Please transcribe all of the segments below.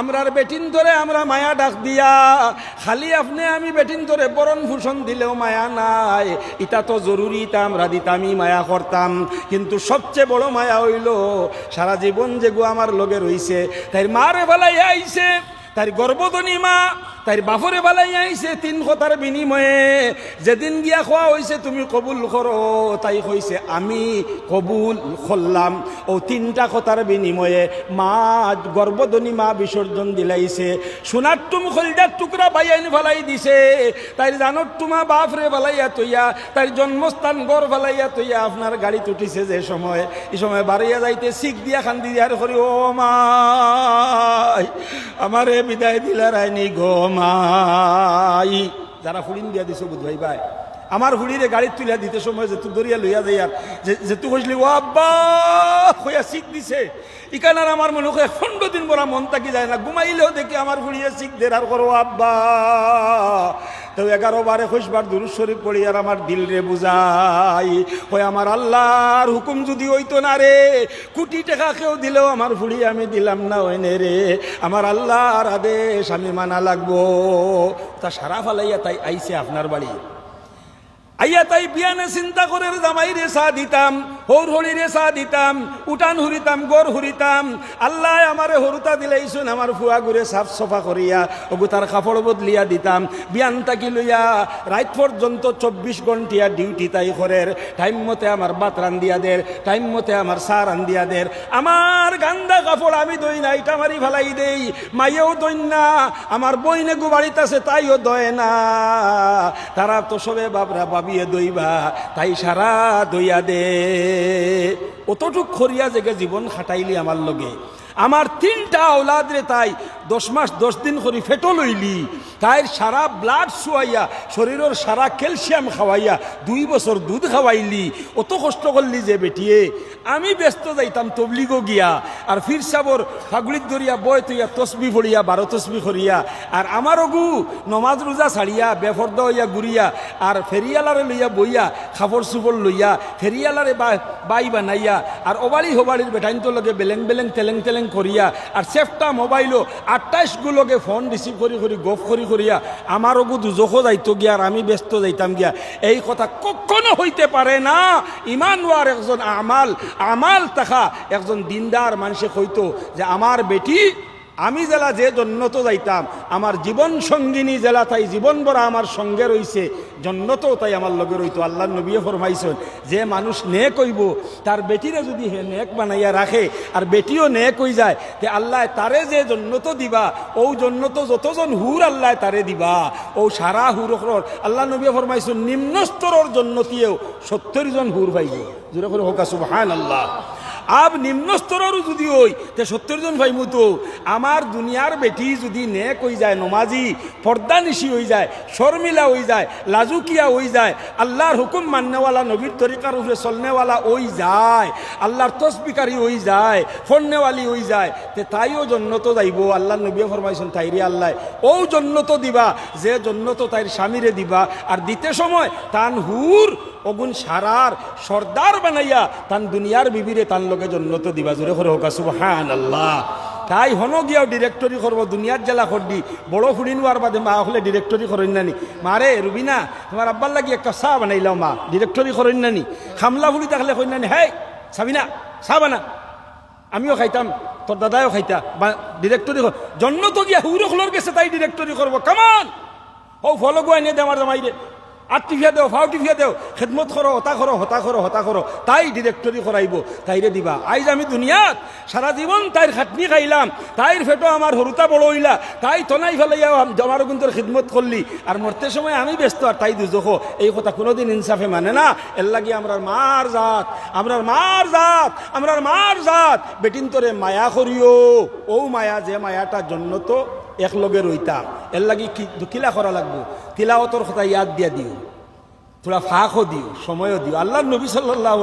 আমরার বেটিন ধরে আমরা মায়া ডাক দিয়া, খালি আপনি আমি বেটিন ধরে বরণ ভূষণ দিলেও মায়া নাই। ইটা তো জরুরি তা আমরা দিতামই, মায়া করতাম। কিন্তু সবচেয়ে বড় মায়া হইল, সারা জীবন যেগু আমার লগে রইছে তাই মারে বেলায় আইছে তার গর্ভধনী মা তার বাপরে বেলাই আইছে তিন কথার বিনিময়ে। যেদিন গিয়া খোয়া হয়েছে তুমি কবুল করো, তাই কইছে আমি কবুল করলাম। ও তিনটা কথার বিনিময়ে মা গর্ভধনী মা বিসর্জন দিলাইছে। সোনার টুম খলজার টুকরা বাইয়াইন ফেলাই দিছে। তাই জানত টুমা বাপরে ফেলাইয়া তৈয়া তার জন্মস্থান গড় ফেলাইয়া তৈয়া আপনার গাড়ি তুটিছে যে সময়। এই সময় বাড়িয়া যাইতে শিখ দিয়া খান্দি দিয়ার করি ও মা। আমারে বিদায় দিলা আইনি গো মাই। যারা ফুড়িন দিয়া দিছো বুধ ভাই ভাই আমার হুড়িরে গাড়ি তুলিয়া দিতে সময় যে তু দরিয়া লইয়া যাই আর যে- তু কইলি ও আব্বা, হইয়া শিখ দিছে। ইকানার আমার মনে হয় খন্ড দিন বড় মন থাকি যায় না। ঘুমাইলেও দেখি আমার হুড়িয়া শিখ দের আর করো আব্বা তো এগারো বারে খুশবার দুরু শরীফ পড়ি আর আমার দিল রে বুঝাই। ওই আমার আল্লাহর হুকুম যদি হইতো না রে, কুটি টাকা কেউ দিলেও আমার ফুড়ি আমি দিলাম না, ওই নে রে। আমার আল্লাহর আদেশ আমি মানা লাগবো। তা সারা ফালাইয়া তাই আইসে আপনার বাড়ি। আইয়া তাই বিয়ানে চিন্তা করে জামাই রে চা দিতাম, হৌর হরি রে চা দিতাম উঠান হুরিতাম গড় হুরিতাম আল্লাহ আমারে হরুতা দিলাইছুন আমার ফুয়া ঘুরে সাফ সফা করিয়া ওগু তার কাপড় বদলিয়া দিতাম। বিয়ান তাকি লইয়া রাত পর্যন্ত চব্বিশ ঘন্টিয়া ডিউটি তাই করের টাইম মতে আমার বাত রান্দিয়া দের টাইম মতে আমার চা রান্দিয়া দের আমার গান্দা কাপড় আমি দই না ইটা মারি ফেলাই দেই। মাইয়েও দই না আমার বইনে গু আছে, তাইও দয় না। তারা তো সবে বাবরা বাবিয়ে দইবা তাই সারা দইয়া দে। অতটুক খরিয়া জেগে জীবন খাটাইলি আমার লগে। আমার তিনটা ওলাদ রে তাই দশ মাস দশ দিন করি ফেটো লইলি। তাই সারা ব্লাড শুয়াইয়া শরীরের সারা ক্যালসিয়াম খাওয়াইয়া দুই বছর দুধ খাওয়াইলি। অত কষ্ট করলি যে বেটিয়ে। আমি ব্যস্ত যাইতাম তবলিগো গিয়া। আর ফির সাবর ফাগুলিত ধরিয়া বয় তৈয়া তসবি ভরিয়া বারো তসবি করিয়া আর আমার অগু নমাজ রোজা ছাড়িয়া বেফর্দ হইয়া ঘুরিয়া আর ফেরিয়ালারে লইয়া বইয়া খাবর সুবর লইয়া ফেরিয়ালারে বাই বানাইয়া আর ওবালি হোবালির বেটাইনতো লগে বেলেং বেলেং তেলেং তেলেং করিয়া, আর সেফটা মোবাইলও আটাইশ গুলোকে ফোন রিসিভ করি করি গফ করি করিয়া আমার ওগু দুজখো যাইতো গিয়া আর আমি ব্যস্ত যাইতাম গিয়া। এই কথা কখনো হইতে পারে না। ইমান ওয়ার একজন আমাল আমাল তাখা একজন দিনদার মানুষে কইতো যে আমার বেটি আমি জেলা যে জন্নত যাইতাম, আমার জীবন সঙ্গিনী জেলা তাই জীবন বড় আমার সঙ্গে রইছে জন্নত তাই আমার লগে রইতো আল্লাহ নবিয়ে ফরমাইছেন, যে মানুষ নে কইব তার বেটিরে যদি হে নেক বানাইয়া রাখে, আর বেটিও নে কই যায়, তে আল্লাহ তারে যে জন্নত দিবা ও জন্নত যতজন হুর আল্লাহ তারে দিবা ও সারা হুর আল্লাহ নবিয়ে ফরমাইছেন নিম্ন স্তরের জন্নতিয়েও সত্তর জন হুর পাইব। জোরে করে হোক সুবহান আল্লাহ আব নিম্ন স্তরেরও যদি ওই তে সত্তর জন ভাই মতো আমার দুনিয়ার বেটি যদি নেক হয়ে যায়, নমাজি পর্দা নিশি হয়ে যায় শর্মিলা হয়ে যায়, লাজুকিয়া হয়ে যায় আল্লাহর হুকুম মান্যওয়ালা নবীর তরিকার উপরে চলনেওয়ালা ওই যায় আল্লাহর তসবিকারী হয়ে যায় ফন্নেওয়ালি হয়ে যায়, তে তাইও জন্নত যাইব, আল্লাহ নবী ফরমাইছেন তাইরে আল্লাহ ও জন্নত দিবা, যে জন্নত তাইর স্বামীরে দিবা আর দিতে সময় তান হুর অগুন সারার সর্দার বানাইয়া তান দুনিয়ার বিবিরে তান লোকে জন্নত দিবা। জোরে করে হোক সুবহান আল্লাহ তাই হন গিয়াও ডিরেক্টরি করব, দুনিয়ার জেলা করডি। বড় ফুড়ি নোয়ার বাদে মা হলে ডিরেক্টরি করেন নানি। মারে, রুবিনা, তোমার আব্বার লাগি একটা চাহ বানাইলাম মা। ডিরেক্টরি করেন নানি। খামলা ফুড়ি থাকলে কই নানি, হেই চাবিনা চাহ বানা। আমিও খাইতাম, তোর দাদাও খাইতা। বা ডিরেক্টরি জন্ম তো গিয়া হুরখলোর গেছে, তাই ডিরেক্টরি করব। কামান ও ফলো গো এনে দে আমার জামাই রে আত্মীয়া দেও ফাউটিফিয়া দেও, খেদমত করো, হতা করো হতা করো হতা করো। তাই ডিরেক্টরি করাইব তাইরে দিবা। আইজ আমি দুনিয়াত সারা জীবন তাইর খাটনি খাইলাম তাইর ফেটো আমার হরুতা বড় হইলা তাই তনাই ফেলাইয়া জমার গুন্তর খিদমত করলি আর মরতে সময় আমি ব্যস্ত আর তাই দুজখ। এই কথা কোনোদিন ইনসাফে মানে না। এর লাগি আমরার মার জাত আমরার মার জাত আমরার মার জাত। বেটিন তোরে মায়া করিও ও মায়া যে মায়াটা জন্য তো একলগে রইতাম এর লাগি কিলা করা লাগবো। তিলাওতর কথা ইয়াদ দিয়া দিও। তোরা ফাঁকও দিও সময়ও দিও। আল্লাহ নবী সাল্লাহ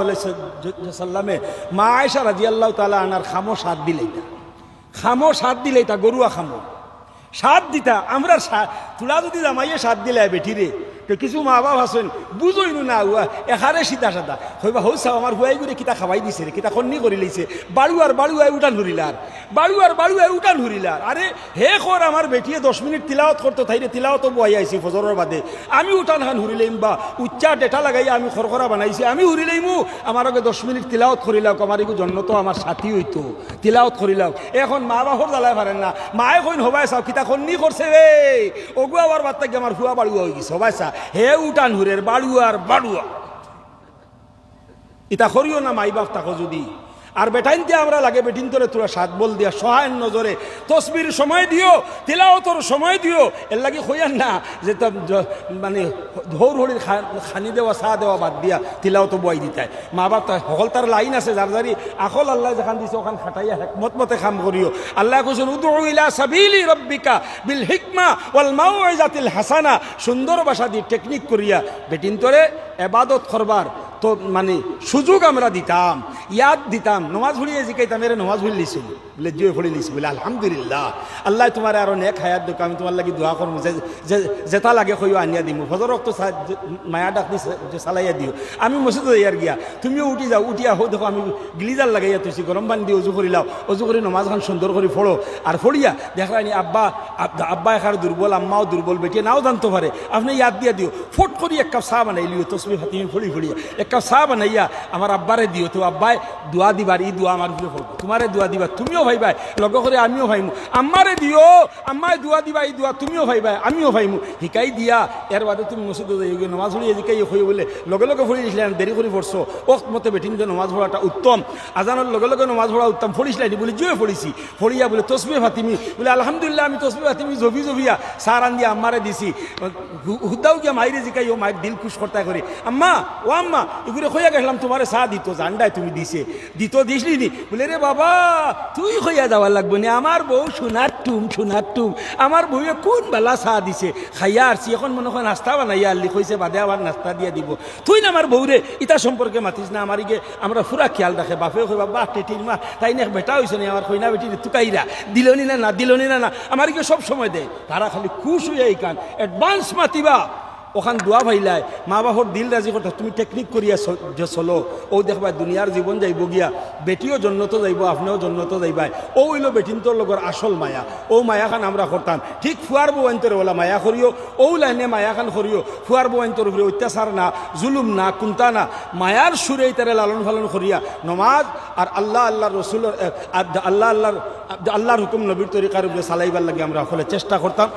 সাল্লামে মা আয়সা রাজি আল্লাহ তালা আনার খামো সাত দিলেইতা। খামো সাত দিলেইতা গরুয়া খামো। সাত দিতা আমরা তোরা যদি জামাইয়ে সাত দিলে বেঠিরে তো কিছু মা বাপ আছেন, বুঝইন না হুয়া, এখারে সিধা সাদা হইবা হৌ চাও, আমার হুয়াই করে কিতা খাবাই দিছে রে, কিতা খন্নি করে লইছে। বাড়ুয়ার বাড়ুয়াই উঠান ধরিলার বাড়ুয়ার বাড়ুয়াই উঠান ধরিলার। আরে, হে কর আমার বেটিয়ে, দশ মিনিট তিলাওত করতো তাইরে তিলাওত বয়াই আইছি ফজরের বাদে। আমি উঠান খান হুরিলাইম বা, উচ্চা ডেটা লাগাই আমি খরখরা বানাইছি, আমি হুরিলাইমু আমার আগে দশ মিনিট তিলাওত করিলাও আমার এগু জন্ম তো আমার সাথী হইতো। তিলাওত করিলাও এখন মা বাপর জ্বালাই পারেন না। মায়ে কইন, হবাই চাও, কিতা খন্নি করছে রে ওগু আবার থেকে আমার হুয়া বাড়ুয়া হয়ে গেছে, হবাই চা। হে উঠান হুরের বাড়ুয়ার বাড়ুয়া। ইতা করিও না মাই বাপ তাকো যদি। আর বেটাইনতে আমরা লাগে বেটিন তোরে তোরা সাত বল দিয়া সহায় নজরে। তসবির সময় দিও, তিলাওতর সময় দিও। এর লাগে কইয়ান না যে তা মানে ধৌর হরির খানি দেওয়া, চা দেওয়া বাদ দিয়া তিলাওতো বয় দিতায়। মা বাপ সকল তার লাইন আছে, যার যারি আকল আল্লাহ যেখান দিছে ওখান খাটাইয়া হেকমত মতে কাম করিও। আল্লাহ কৈছেন উদু ইলা সাবিলি রব্বিকা বিল হিকমা ওয়াল মাউইজাতিল হাসানা। সুন্দর ভাষা দিয়ে টেকনিক করিয়া বেটিন তোরে এবাদত করবার। তো মানে সুযোগ আমরা দিতাম, ইয়াদ দিতাম, নমাজ ভুলিয়ে জিকাইতাম এর নমাজ ভুলি লিছিল, বলে জিও ভুলি লিছি বলে আলহামদুলিল্লাহ, আল্লাহ তোমার আরও নেক হায়াত দোক আমি তোমার লাগি দোয়া করব যে যেটা লাগে কইও আনিয়া দিমু ফজর রক্ত মায়া ডাক চালাইয়া দিও। আমি মসজিদ ইয়ার গিয়া, তুমিও উঠি যাও উঠিয়া হো দেখো আমি গিলিজার লাগাইয়া তুইছি গরম পানি দিয়ে উজু করিলাও উজু করে নমাজ খান সুন্দর করে ফড়ো আর ফড়িয়া দেখলানি আব্বা আব- আব্বা এখানে দুর্বল আম্মাও দুর্বল বেটিয়ে নাও জানতে পারে আপনি ইয়াদ দিয়া দিও, ফট করি এক কাপ চাহ বানাই লিও তসবি ফাতিমি ফড়ি ফড়িয়া এক কাপ চাহ বানাইয়া আমার আব্বারে দিও, তো আব্বাই দোয়া দিবার, ই দোয়া আমার ফিরে ফড়বো তোমারে দোয়া দিবা, তুমিও ভাইবাই লগ করে আমিও ভাইমু। আম্মারে দিও, আম্মায় দোয়া দিবা এই দোয়া তুমিও ভাইবাই আমিও ভাইমু। শিকাই দিয়া, এর বাদে তুমি মসজিদে যাই গিয়ে নমাজ পড়িয়ে জিকাই হয়ে বলে, লগে লগে ফড়ি দিছিলেন দেরি করে পড়ছো। ওখ মতে বেটিন যে নমাজ পড়াটা উত্তম। আজানোর লগে লগে নমাজ পড়া উত্তম। ফড়িছিলেন বলে জুয়ে পড়িছি। ফড়িয়া বলে তসবি ফাতিমি। বলে, আলহামদুলিল্লাহ, আমি তসবি ফাতিমি জবি জবিয়া সার আন দিয়ে আম্মারে দিছি। হুদাও গিয়া মাইরে জিকাই ও মায়ের দিল খুশ করতে করে আম্মা ও আম্মা এগুলো খইয়া গেলাম, তোমারে চা দিত জান্ডায় তুমি দিছে। দিত দিসলি নি। বলে, রে বাবা, তুই খইয়া যাওয়ার লাগবে না। আমার বউ সোনার টুম সোনার টুম আমার বউয়ে কোন বেলা চা দিছে? খাইয়া আসছি, এখন মনে হয় নাস্তা বানাইয়া আনলি, কইছে বাদে আবার নাস্তা দিয়া দিব। তুই না আমার বউরে ইটা সম্পর্কে মাতিস না, আমার ইগে আমরা পুরা খেয়াল রাখে বাপে কইবা, বাহ, টেটির মা, তাই না বেটা হয়েছে না, আমার কইনা বেটি তুকাইরা দিলনি না না, দিলনি না না, আমার ইগে সব সময় দেয় তারা খালি খুশ হইয়া এই কান, অ্যাডভান্স মাতিবা। ওখান দোয়া ভাইলাই, মা বাপর দিল রাজি কথা, তুমি টেকনিক করিয়া চলো। ও দেখবা দুনিয়ার জীবন যাইব গিয়া, বেটিও জন্নত যাইব, আপনিও জন্নত যাইবাই। ও হইল বেটিনটোর লগর আসল মায়া। ও মায়াখান আমরা করতাম ঠিক ফুয়ার বউন্তরে ওলা মায়া করিও ও লাইনে মায়াখান করিও ফুয়ার বউন্তর উপরে অত্যাচার না, জুলুম না, কুন্তা না মায়ার সুরে তারে লালন ফালন করিয়া, নমাজ আর আল্লাহ আল্লাহ রসুলের আল্লাহ আল্লাহর আল্লাহর হুকুম নবীর তরিকার উপরে চালাইবার লাগে আমরা আসলে চেষ্টা করতাম